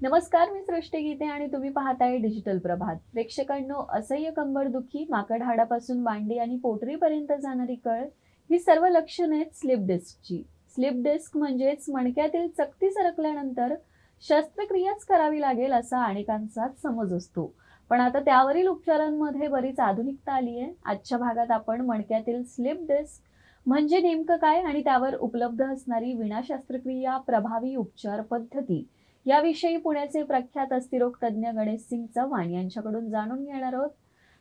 नमस्कार मी सृष्टी गीते आणि तुम्ही पाहताय डिजिटल प्रभात. प्रेक्षकांनो असह्य कंबरदुखी माकड हाडापासून मांडी आणि पोटरीपर्यंत जाणारी कळ ही सर्व लक्षणे आहेत स्लिप डिस्कची. स्लिप डिस्क म्हणजेच मणक्यातील चकती सरकल्यानंतर शस्त्रक्रियाच करावी लागेल असा अनेकांचाच समज असतो. पण आता त्यावरील उपचारांमध्ये बरीच आधुनिकता आली आहे आजच्या भागात आपण मणक्यातील स्लिप डिस्क म्हणजे नेमकं काय आणि त्यावर उपलब्ध असणारी विना शस्त्रक्रिया प्रभावी उपचार पद्धती याविषयी पुण्याचे प्रख्यात अस्थिरोग तज्ज्ञ गणेश सिंग चव्हाण यांच्याकडून जाणून घेणार आहोत.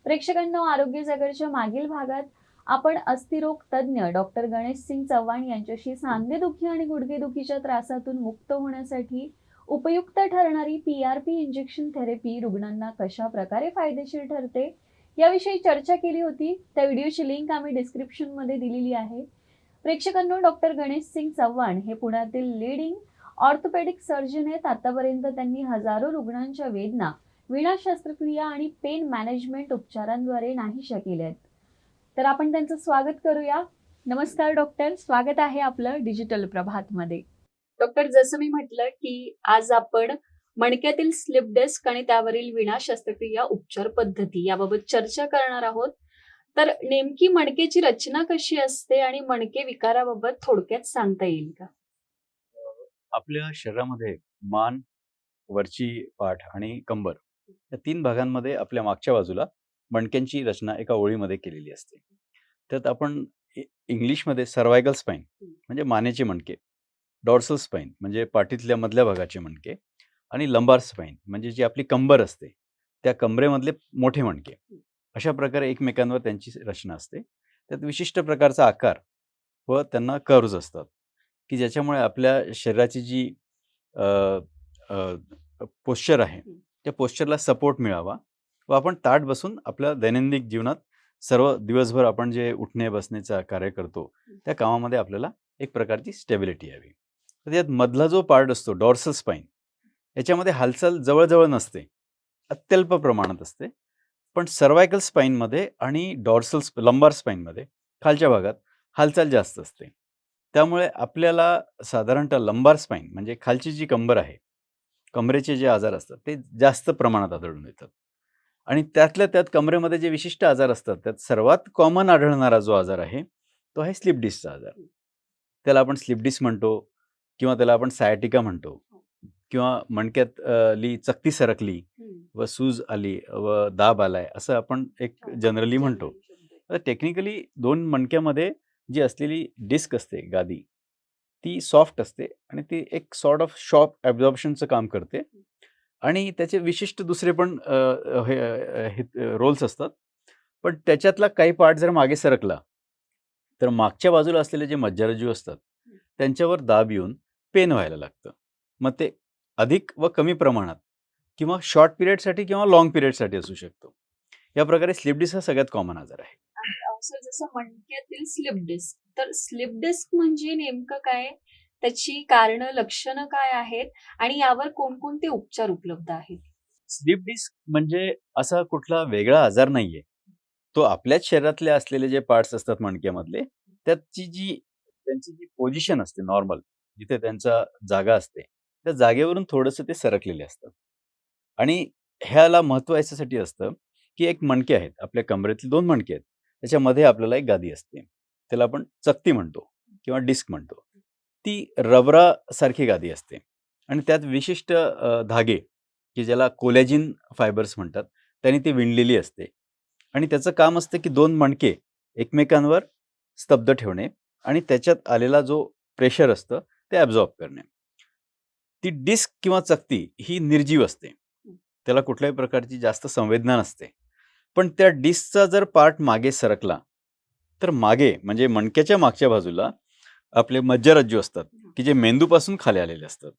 प्रेक्षकांना आरोग्य जगडच्या मागील भागात आपण अस्थिरोग तज्ज्ञ डॉक्टर गणेश सिंग चव्हाण यांच्याशी सांधेदुखी आणि गुडघेदुखीच्या त्रासातून मुक्त होण्यासाठी उपयुक्त ठरणारी P R P injection therapy रुग्णांना कशा प्रकारे फायदेशीर ठरते याविषयी चर्चा केली होती. त्या व्हिडिओची लिंक आम्ही डिस्क्रिप्शनमध्ये दिलेली आहे. प्रेक्षकांनो डॉक्टर गणेश सिंग चव्हाण हे पुण्यातील लिडिंग ऑर्थोपेडिक सर्जन आहेत. आतापर्यंत त्यांनी हजारो रुग्णांच्या वेदना विणा शस्त्रक्रिया आणि पेन मॅनेजमेंट उपचारांद्वारे नाहीशा केल्या आहेत. तर आपण त्यांचं स्वागत करूया. नमस्कार डॉक्टर. स्वागत आहे आपलं डिजिटल प्रभात मध्ये डॉक्टर जसं मी म्हटलं की आज आपण मणक्यातील स्लिप डेस्क आणि त्यावरील विणा शस्त्रक्रिया उपचार पद्धती याबाबत चर्चा करणार आहोत. तर नेमकी मणकेची रचना कशी असते आणि मणके विकाराबाबत थोडक्यात सांगता येईल का? आपल्या शरीरामध्ये मान वरची पाठ आणि कंबर या तीन भागांमध्ये आपल्या मागच्या बाजूला मणक्यांची रचना एका ओळीमध्ये केलेली असते. त्यात आपण इंग्लिशमध्ये सर्वायकल स्पाईन म्हणजे मानेचे मणके डॉर्सल स्पाईन म्हणजे पाठीतल्या मधल्या भागाचे मणके आणि लंबार स्पाईन म्हणजे जी आपली कंबर असते त्या कंबरेमधले मोठे मणके. अशा प्रकारे एकमेकांवर त्यांची रचना असते. त्यात विशिष्ट प्रकारचा आकार व त्यांना कर्व्ज असतात. की ज्याच्यामुळे आपल्या शरीराची जी पोश्चर आहे. त्या पोश्चरला सपोर्ट मिळावा व आपण ताट बसून आपल्या दैनंदिन जीवनात सर्व दिवसभर आपण जे उठणे बसण्याचा कार्य करतो त्या कामामध्ये आपल्याला एक प्रकारची स्टेबिलिटी यावी. तर त्यात मधला जो पार्ट असतो डॉर्सल स्पाईन याच्यामध्ये हालचाल जवळजवळ नसते अत्यल्प प्रमाणात असते पण सर्वायकल स्पाईनमध्ये आणि डॉर्सल स्प लंबार स्पाईनमध्ये खालच्या भागात हालचाल जास्त असते. त्यामुळे आपल्याला साधारणतः लंबार स्पाईन म्हणजे खालची जी कंबर आहे कमरेचे जे आजार असतात ते जास्त प्रमाणात आढळून येतात. आणि त्यातल्या त्यात कमरेमध्ये जे विशिष्ट आजार असतात त्यात सर्वात कॉमन आढळणारा जो आजार आहे तो आहे स्लिप डिस्कचा आजार. त्याला आपण स्लिप डिस्क म्हणतो किंवा त्याला आपण सायटिका म्हणतो किंवा मणक्यात अ, ली चकती सरकली व सूज आली व दाब आलाय असं आपण एक जनरली म्हणतो. तर टेक्निकली दोन मणक्यामध्ये जी असलेली डिस्क असते गादी ती सॉफ्ट असते आणि ती एक सॉर्ट ऑफ शॉप ॲब्झॉर्प्शनचं काम करते. आणि त्याचे विशिष्ट दुसरे पण हे रोल्स असतात. पण त्याच्यातला काही पार्ट जर मागे सरकला तर मागच्या बाजूला असलेले जे मज्जारज्जू असतात त्यांच्यावर दाब येऊन पेन व्हायला लागतं. मग ते अधिक व कमी प्रमाणात किंवा शॉर्ट पिरियडसाठी किंवा लॉंग पिरियडसाठी असू शकतो. या प्रकारे स्लिप डिस्क हा सगळ्यात कॉमन आजार आहे. आणि जसं मणक्यातील स्लिप डिस्क तर स्लिप डिस्क म्हणजे नेमकं काय? त्याची कारण लक्षणं काय आहेत? आणि यावर कोणकोणते उपचार उपलब्ध आहेत? स्लिप डिस्क म्हणजे असा कुठला वेगळा आजार नाहीये. तो आपल्याच शरीरातले असलेले जे पार्ट्स असतात मणक्यामधले त्याची जी त्यांची जी पोझिशन असते नॉर्मल जिथे त्यांचा जागा असते त्या जागेवरून थोडंसं ते सरकलेले असतात. आणि ह्याला महत्त्व याच्यासाठी असतं की एक मणके आहेत. आपल्या कमरेतले दोन मणके आहेत. त्याच्यामध्ये आपल्याला एक गादी असते. त्याला आपण चकती म्हणतो किंवा डिस्क म्हणतो. ती रबरासारखी गादी असते. आणि त्यात विशिष्ट धागे की ज्याला कोलॅजिन फायबर्स म्हणतात त्यांनी ती विणलेली असते. आणि त्याचं काम असतं की दोन मणके एकमेकांवर स्तब्ध ठेवणे आणि त्याच्यात आलेला जो प्रेशर असतं ते ॲब्झॉर्ब करणे. ती डिस्क किंवा चकती ही निर्जीव असते. त्याला कुठल्याही प्रकारची जास्त संवेदना नसते. पण त्या डिस्कचा जर पार्ट मागे सरकला तर मागे म्हणजे मणक्याच्या मागच्या बाजूला आपले मज्जारज्जू असतात की जे मेंदूपासून खाली आलेले असतात.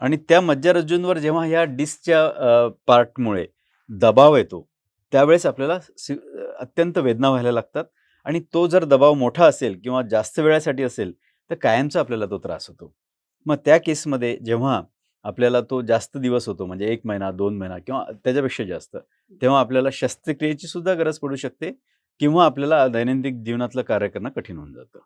आणि त्या मज्जारज्जूंवर जेव्हा ह्या डिस्कच्या पार्टमुळे दबाव येतो त्यावेळेस आपल्याला अत्यंत वेदना व्हायला लागतात. आणि तो जर दबाव मोठा असेल किंवा जास्त वेळासाठी असेल तर कायमचा आपल्याला तो त्रास होतो. मग त्या केसमध्ये जेव्हा आपल्याला तो जास्त दिवस होतो म्हणजे एक महिना दोन महिना किंवा त्याच्यापेक्षा जास्त तेव्हा आपल्याला शस्त्रक्रियेची सुद्धा गरज पडू शकते किंवा आपल्याला दैनंदिन जीवनातलं कार्य करणं कठीण होऊन जातं.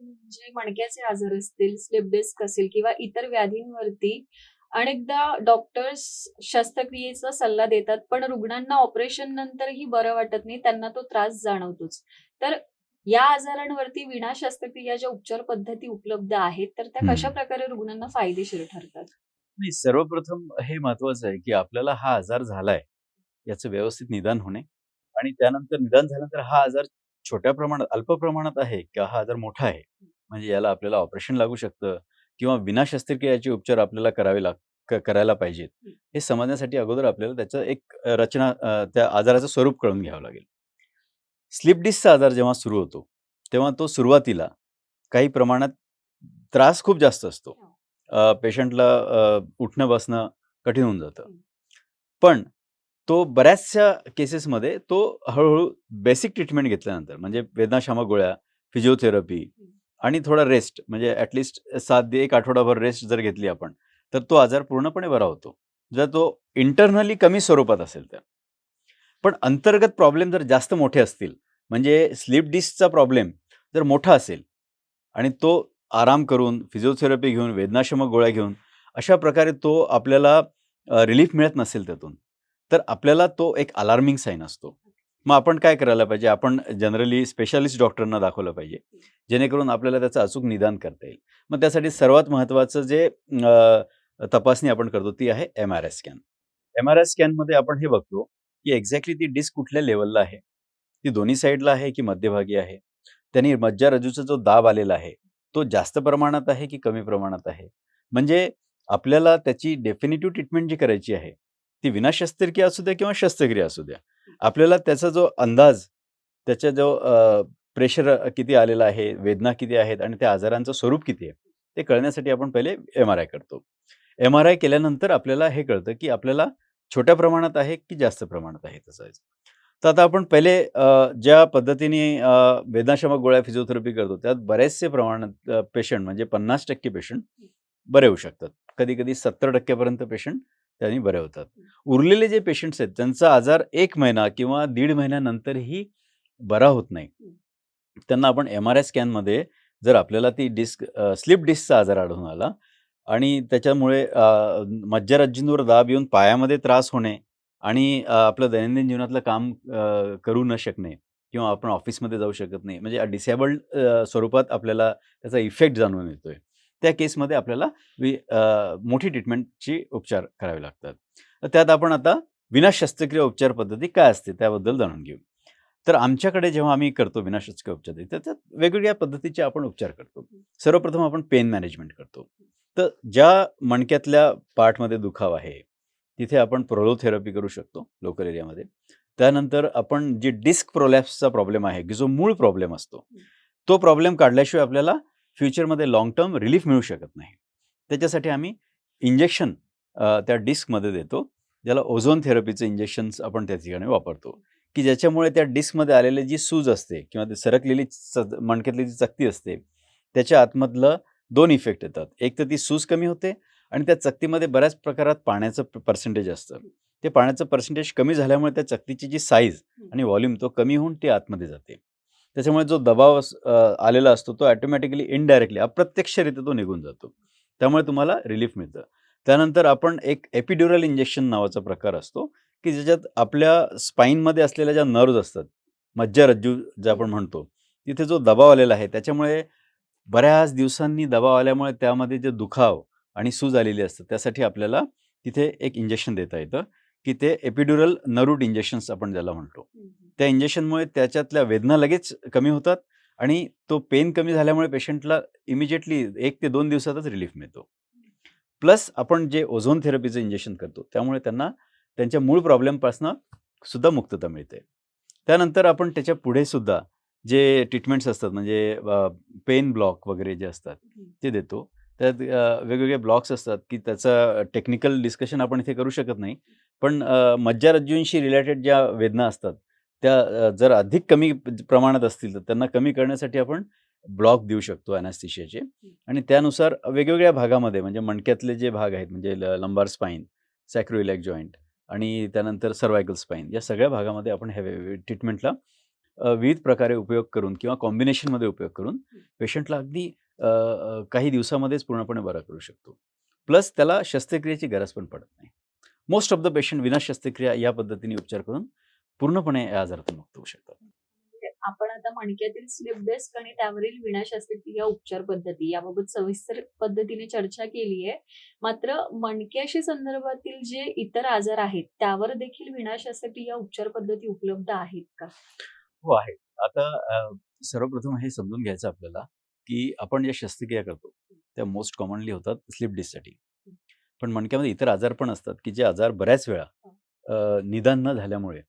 म्हणजे मणक्याचे आजार असतील स्लिप डिस्क असेल किंवा इतर व्याधींवरती अनेकदा डॉक्टर्स शस्त्रक्रियेचा सल्ला देतात पण रुग्णांना ऑपरेशन नंतरही बरं वाटत नाही त्यांना तो त्रास जाणवतोच. तर या आजारांवरती विना शस्त्रक्रिया ज्या उपचार पद्धती उपलब्ध आहेत तर त्या. कशा प्रकारे रुग्णांना फायदेशीर ठरतात? नाही सर्वप्रथम हे महत्वाचं आहे की आपल्याला हा आजार झालाय याचं व्यवस्थित निदान होणे. आणि त्यानंतर निदान झाल्यानंतर हा आजार छोट्या प्रमाणात अल्प प्रमाणात आहे किंवा हा आजार मोठा आहे म्हणजे याला आपल्याला ऑपरेशन लागू शकतं किंवा विना शस्त्रक्रियाचे उपचार आपल्याला करावे लाग करायला पाहिजेत. हे. समजण्यासाठी अगोदर आपल्याला त्याचं एक रचना त्या आजाराचं स्वरूप कळून घ्यावं लागेल. स्लिप डिस्कचा आजार जेव्हा सुरू होतो तेव्हा तो सुरुवातीला काही प्रमाणात त्रास खूप जास्त असतो. पेशंटला उठणं बसणं कठीण होऊन जातं. पण तो बऱ्याचशा केसेसमध्ये तो हळूहळू बेसिक ट्रीटमेंट घेतल्यानंतर म्हणजे वेदनाशामक गोळ्या फिजिओथेरपी आणि थोडा रेस्ट म्हणजे ॲटलिस्ट सात दे एक आठवडाभर रेस्ट जर घेतली आपण तर तो आजार पूर्णपणे बरा होतो. जर तो इंटरनली कमी स्वरूपात असेल तर. पण अंतर्गत प्रॉब्लेम जर जास्त मोठे असतील म्हणजे स्लीप डिस्कचा प्रॉब्लेम जर मोठा असेल आणि तो आराम करून फिजिओथेरपी घेऊन वेदनाशमक गोळ्या घेऊन अशा प्रकारे तो आपल्याला रिलीफ मिळत नसेल त्यातून तर आपल्याला तो एक अलार्मिंग साईन असतो. मग आपण काय करायला पाहिजे? आपण जनरली स्पेशालिस्ट डॉक्टरांना दाखवलं पाहिजे. जेणेकरून आपल्याला त्याचं अचूक निदान करता येईल. मग त्यासाठी सर्वात महत्त्वाचं जे तपासणी आपण करतो ती आहे M R I scan M R I स्कॅनमध्ये आपण हे बघतो की एक्झॅक्टली ती डिस्क कुठल्या लेवलला आहे? ती दोन्ही साईडला आहे की मध्यभागी आहे? त्यांनी मज्जारजूचा जो दाब आलेला आहे तो जास्त प्रमाणात आहे की कमी प्रमाणात आहे? म्हणजे आपल्याला त्याची डेफिनेटिव्ह ट्रीटमेंट जी करायची आहे ती विना शस्त्रक्रिया असू द्या किंवा शस्त्रक्रिया असू द्या. आपल्याला त्याचा जो अंदाज त्याचा जो प्रेशर किती आलेला आहे वेदना किती आहेत आणि त्या आजारांचं स्वरूप किती आहे ते कळण्यासाठी आपण पहिले एम आर आय करतो. एम आर आय केल्यानंतर आपल्याला हे कळतं की आपल्याला छोट्या प्रमाणात आहे की जास्त प्रमाणात आहे तसं तर आता आपण पहिले ज्या पद्धतीने वेदनाशामक गोळ्या फिजिओथेरपी करतो त्यात बरेचसे प्रमाणात पेशंट म्हणजे पन्नास टक्के पेशंट बरे होऊ शकतात. कधी कधी सत्तर टक्क्यापर्यंत पेशंट त्यांनी बरे होतात. उरलेले जे पेशंट्स आहेत त्यांचा आजार एक महिना किंवा दीड महिन्यानंतरही बरा होत नाही. त्यांना आपण एम आर आय स्कॅनमध्ये जर आपल्याला ती डिस्क स्लिप डिस्कचा आजार आढळून आला आणि त्याच्यामुळे मज्जारज्जूंवर दाब येऊन पायामध्ये त्रास होणे आणि आपलं दैनंदिन जीवनातलं काम करू न शकणे किंवा आपण ऑफिसमध्ये जाऊ शकत नाही म्हणजे डिसेबल्ड स्वरूपात आपल्याला त्याचा इफेक्ट जाणून येतोय. त्या केसमध्ये आपल्याला वि मोठी ट्रीटमेंटची उपचार करावे लागतात. त्यात आपण आता विना शस्त्रक्रिया उपचार पद्धती काय असते त्याबद्दल जाणून घेऊ. तर आमच्याकडे जेव्हा आम्ही करतो विना शस्त्रक्रिया उपचार तर त्यात वेगवेगळ्या पद्धतीचे आपण उपचार करतो. सर्वप्रथम आपण पेन मॅनेजमेंट करतो. तर ज्या मणक्यातल्या पार्टमध्ये दुखाव आहे तिथे आपण प्रोलोथेरपी करू शकतो लोकल एरियामध्ये त्यानंतर आपण जी डिस्क प्रोलॅप्सचा प्रॉब्लेम आहे की जो मूळ प्रॉब्लेम असतो तो प्रॉब्लेम काढल्याशिवाय आपल्याला फ्युचरमध्ये लाँग टर्म रिलीफ मिळू शकत नाही. त्याच्यासाठी आम्ही इंजेक्शन त्या डिस्कमध्ये देतो ज्याला ओझोन थेरपीचे इंजेक्शन्स आपण त्या ठिकाणी वापरतो. की ज्याच्यामुळे त्या डिस्कमध्ये आलेली जी सूज असते किंवा ती सरकलेली च मणक्यातली जी चकती असते त्याच्या आतमधलं दोन इफेक्ट येतात. एक तर ती सूज कमी होते आणि त्या चकतीमध्ये बऱ्याच प्रकारात पाण्याचं पर्सेंटेज असतं. ते पाण्याचं पर्सेंटेज कमी झाल्यामुळे त्या चकतीची जी साईज आणि व्हॉल्यूम तो कमी होऊन ती आतमध्ये जाते. त्याच्यामुळे जो दबाव आलेला असतो तो ॲटोमॅटिकली इनडायरेक्टली अप्रत्यक्षरित्या तो निघून जातो. त्यामुळे तुम्हाला रिलीफ मिळतं. त्यानंतर आपण एक एपिड्युरल इंजेक्शन नावाचा प्रकार असतो की ज्याच्यात आपल्या स्पाईनमध्ये असलेल्या ज्या नर्व्ज असतात मज्जारज्जू जे आपण म्हणतो तिथे जो दबाव आलेला आहे त्याच्यामुळे बऱ्याच दिवसांनी दबाव आल्यामुळे त्यामध्ये जे दुखाव आणि सूज आलेली असतं त्यासाठी आपल्याला तिथे एक इंजेक्शन देता येतं. की ते एपिड्युरल नरूट इंजेक्शन्स आपण ज्याला म्हणतो. त्या इंजेक्शनमुळे त्याच्यातल्या वेदना लगेच कमी होतात आणि तो पेन कमी झाल्यामुळे पेशंटला इमिजिएटली एक ते दोन दिवसातच रिलीफ मिळतो. प्लस आपण जे ओझोन थेरपीचं इंजेक्शन करतो त्यामुळे त्यांना त्यांच्या मूळ प्रॉब्लेमपासून सुद्धा मुक्तता मिळते. त्यानंतर आपण त्याच्या पुढे सुद्धा जे ट्रीटमेंट्स असतात म्हणजे पेन ब्लॉक वगैरे जे असतात ते देतो. त्यात वेगवेगळे ब्लॉक्स असतात की त्याचं टेक्निकल डिस्कशन आपण इथे करू शकत नाही. पण मज्जारज्जूंशी रिलेटेड ज्या वेदना असतात त्या जर अधिक कमी प्रमाणात असतील तर त्यांना कमी करण्यासाठी आपण ब्लॉक देऊ शकतो अॅनास्थिशियाचे. आणि त्यानुसार वेगवेगळ्या भागामध्ये म्हणजे मणक्यातले जे भाग आहेत म्हणजे लंबार स्पाईन सॅक्रोइलॅक जॉईंट आणि त्यानंतर सर्वायकल स्पाईन या सगळ्या भागामध्ये आपण ह्या वेगवेगळ्या ट्रीटमेंटला विविध प्रकारे उपयोग करून किंवा कॉम्बिनेशनमध्ये उपयोग करून पेशंटला अगदी काही दिवसामध्येच पूर्णपणे बरा करू शकतो. प्लस त्याला शस्त्रक्रियेची गरज पण पडत नाही. मोस्ट ऑफ द पेशंट विना शस्त्रक्रिया या पद्धतीने उपचार करून पूर्णपणे या आजारातून मुक्त होऊ शकतात. म्हणजे आपण आता मणक्यातील स्लिप डिस्क आणि त्यावरील विना शस्त्रक्रिया उपचार पद्धती याबाबत सविस्तर पद्धतीने चर्चा केली आहे. मात्र मणक्याशी संदर्भातील जे इतर आजार आहेत त्यावर देखील विना शस्त्रक्रिया उपचार पद्धती उपलब्ध आहेत का? हो आहे आता सर्वप्रथम हे समजून घ्यायचं आपल्याला की आपण ज्या शस्त्रक्रिया करतो त्या मोस्ट कॉमनली होतात स्लिप डिस्कसाठी पण मणक्यामध्ये इतर आजार पण असतात की जे आजार बऱ्याच वेळा निदान न झाल्यामुळे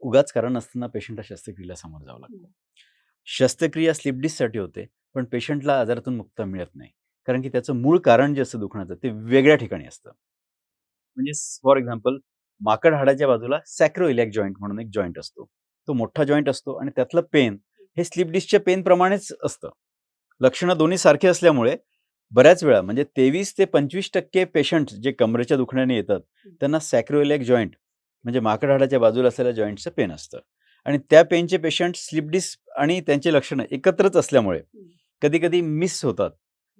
उगाच कारण नसताना पेशंटला शस्त्रक्रियेला समोर जावं लागतं. शस्त्रक्रिया स्लिप डिस्कसाठी होते पण पेशंटला आजारातून मुक्ता मिळत नाही. कारण की त्याचं मूळ कारण जे असतं दुखण्याचं ते वेगळ्या ठिकाणी असतं. म्हणजे फॉर एक्झाम्पल माकड हाडाच्या बाजूला सॅक्रोइलॅक जॉईंट म्हणून एक जॉईंट असतो. तो मोठा जॉईंट असतो आणि त्यातलं पेन हे स्लिप डिस्कच्या पेन प्रमाणेच असतं. लक्षणं दोन्ही सारखी असल्यामुळे बऱ्याच वेळा म्हणजे तेवीस ते पंचवीस टक्के पेशंट जे कमरेच्या दुखण्याने येतात त्यांना सॅक्रोइलॅक जॉईंट म्हणजे माकड हाडाच्या बाजूला असलेल्या जॉईंटचं पेन असतं. आणि त्या पेनचे पेशंट स्लिप डिस्क आणि त्यांची लक्षणं एकत्रच असल्यामुळे कधी कधी मिस होतात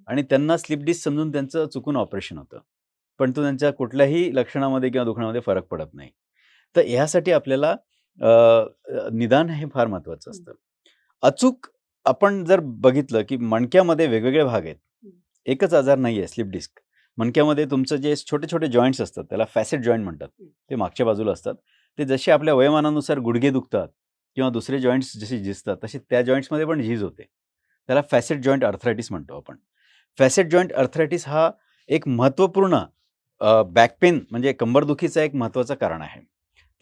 आणि त्यांना स्लिप डिस्क समजून त्यांचं चुकून ऑपरेशन होतं. पण तो त्यांच्या कुठल्याही लक्षणामध्ये किंवा दुखण्यामध्ये फरक पडत नाही. तर ह्यासाठी आपल्याला निदान हे फार महत्वाचं असतं. अचूक आपण जर बघितलं की मणक्यामध्ये वेगवेगळे भाग आहेत. एकच आजार नाही आहे स्लिप डिस्क. मणक्यामध्ये तुमचं जे छोटे छोटे जॉईंट्स असतात त्याला फॅसेट जॉईंट म्हणतात. ते मागच्या बाजूला असतात. ते जसे आपल्या वयोमानानुसार गुडघे दुखतात किंवा दुसरे जॉईंट्स जसे झिजतात तसे त्या जॉईंट्समध्ये पण झीज होते. त्याला फॅसेट जॉईंट अर्थरायटिस म्हणतो आपण. फॅसेट जॉईंट अर्थरायटिस हा एक महत्त्वपूर्ण बॅक पेन म्हणजे कंबरदुखीचा एक महत्त्वाचं कारण आहे.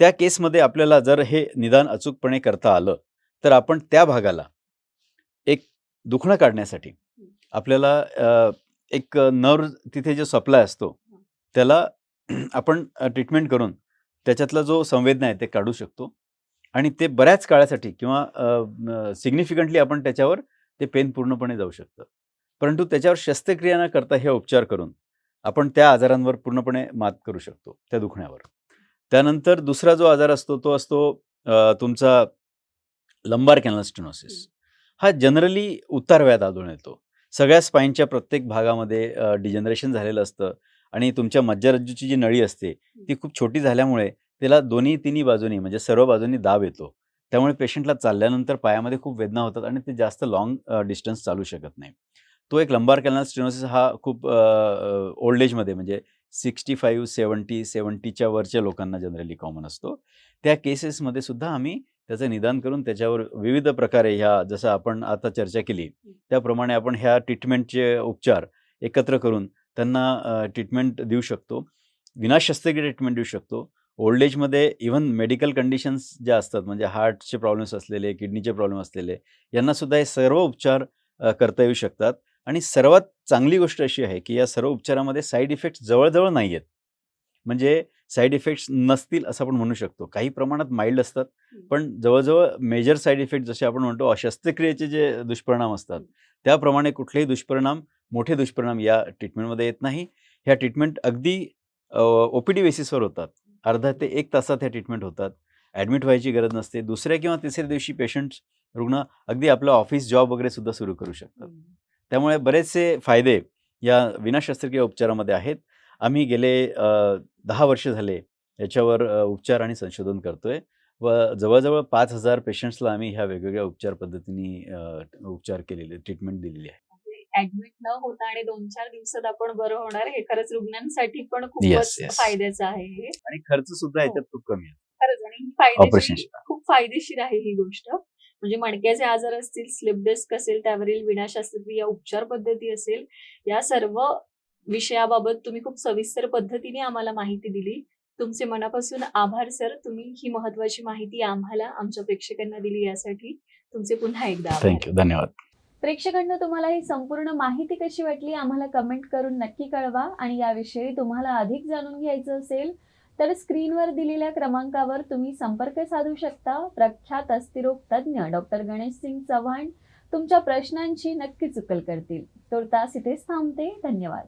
त्या केसमध्ये आपल्याला जर हे निदान अचूकपणे करता आलं तर आपण त्या भागाला एक दुखणं काढण्यासाठी आपल्याला एक नर्व तिथे जो सप्लाय असतो त्याला आपण ट्रीटमेंट करून त्याच्यातला जो संवेदना आहे ते काढू शकतो. आणि ते बऱ्याच काळासाठी किंवा सिग्निफिकंटली आपण त्याच्यावर ते पेन पूर्णपणे जाऊ शकतं. परंतु त्याच्यावर शस्त्रक्रिया न करता हे उपचार करून आपण त्या आजारांवर पूर्णपणे मात करू शकतो त्या दुखण्यावर. त्यानंतर दुसरा जो आजार असतो तो असतो तुमचा लंबार कॅनल स्टेनोसिस हा. जनरली उतार वयात आढळून येतो. सगळ्या स्पाईनच्या प्रत्येक भागामध्ये डिजनरेशन झालेलं असतं आणि तुमच्या मज्जारज्जूची जी नळी असते ती खूप छोटी झाल्यामुळे त्याला दोन्ही तिन्ही बाजूनी म्हणजे सर्व बाजूनी दाब येतो. त्यामुळे पेशंटला चालल्यानंतर पायामध्ये खूप वेदना होतात आणि ते जास्त लॉंग डिस्टन्स चालू शकत नाही. तो एक लंबार कॅनल स्टेनोसिस हा खूप ओल्ड एजमध्ये म्हणजे सिक्स्टी फाईव्ह सेवन्टी सेवन्टीच्या वरच्या लोकांना जनरली कॉमन असतो. त्या केसेसमध्ये सुद्धा आम्ही त्याचं निदान करून त्याच्यावर विविध प्रकारे ह्या जसं आपण आता चर्चा केली त्याप्रमाणे आपण ह्या ट्रीटमेंटचे उपचार एकत्र करून त्यांना ट्रीटमेंट देऊ शकतो. विना शस्त्रक्रिया ट्रीटमेंट देऊ शकतो. ओल्ड एजमध्ये इव्हन मेडिकल कंडिशन्स ज्या असतात म्हणजे हार्टचे प्रॉब्लेम्स असलेले किडनीचे प्रॉब्लेम असलेले यांना सुद्धा हे सर्व उपचार करता येऊ शकतात. आणि सर्वात चांगली गोष्ट अशी आहे की या सर्व उपचारामध्ये साईड इफेक्ट्स जवळजवळ नाही आहेत म्हणजे साईड इफेक्ट्स नसतील असं आपण म्हणू शकतो. काही प्रमाणात माइल्ड असतात पण जवळजवळ मेजर साईड इफेक्ट जसे आपण म्हणतो शस्त्रक्रियेचे जे दुष्परिणाम असतात त्याप्रमाणे कुठलेही दुष्परिणाम मोठे दुष्परिणाम या ट्रीटमेंटमध्ये येत नाही. ह्या ट्रीटमेंट अगदी ओ पी डी बेसिसवर होतात. अर्धा ते एक तासात ह्या ट्रीटमेंट होतात. ॲडमिट व्हायची गरज नसते. दुसऱ्या किंवा तिसऱ्या दिवशी पेशंट रुग्ण अगदी आपलं ऑफिस जॉब वगैरे सुद्धा सुरू करू शकतात. त्यामुळे बरेचसे फायदे या विना शस्त्रक्रिया उपचारामध्ये आहेत. आम्ही गेले दहा वर्ष झाले याच्यावर उपचार आणि संशोधन करतोय व जवळजवळ पाच हजार पेशंट्सला आम्ही ह्या वेगवेगळ्या उपचार पद्धतीने उपचार केलेले ट्रीटमेंट दिलेली आहे. ऍडमिट न होता आणि दोन चार दिवसात आपण बरं होणार हे खरंच रुग्णांसाठी पण खूपच yes. फायद्याचं आहे. हे आणि खर्च सुद्धा याच्यात खूप कमी आहे. खरंच आणि ही फायदेशीर. खूप फायदेशीर आहे ही गोष्ट. म्हणजे मणक्याचे आजार असतील स्लिप डिस्क असेल त्यावरील विना शस्त्रक्रिया उपचार पद्धती असेल या सर्व विषयाबाबत तुम्ही खूप सविस्तर पद्धतीने आम्हाला माहिती दिली. तुमचे मनापासून आभार सर. तुम्ही ही महत्वाची माहिती आम्हाला आमच्या प्रेक्षकांना दिली यासाठी. तुमचे पुन्हा एकदा थँक्यू धन्यवाद. प्रेक्षकांना तुम्हाला ही संपूर्ण माहिती कशी वाटली आम्हाला कमेंट करून नक्की कळवा आणि याविषयी तुम्हाला अधिक जाणून घ्यायचं असेल तर स्क्रीनवर दिलेल्या क्रमांकावर तुम्ही संपर्क साधू शकता. प्रख्यात अस्थिरोग तज्ज्ञ डॉक्टर गणेश सिंग चव्हाण तुमच्या प्रश्नांची नक्कीच उकल करतील. तुर्तास इथेच थांबते. धन्यवाद.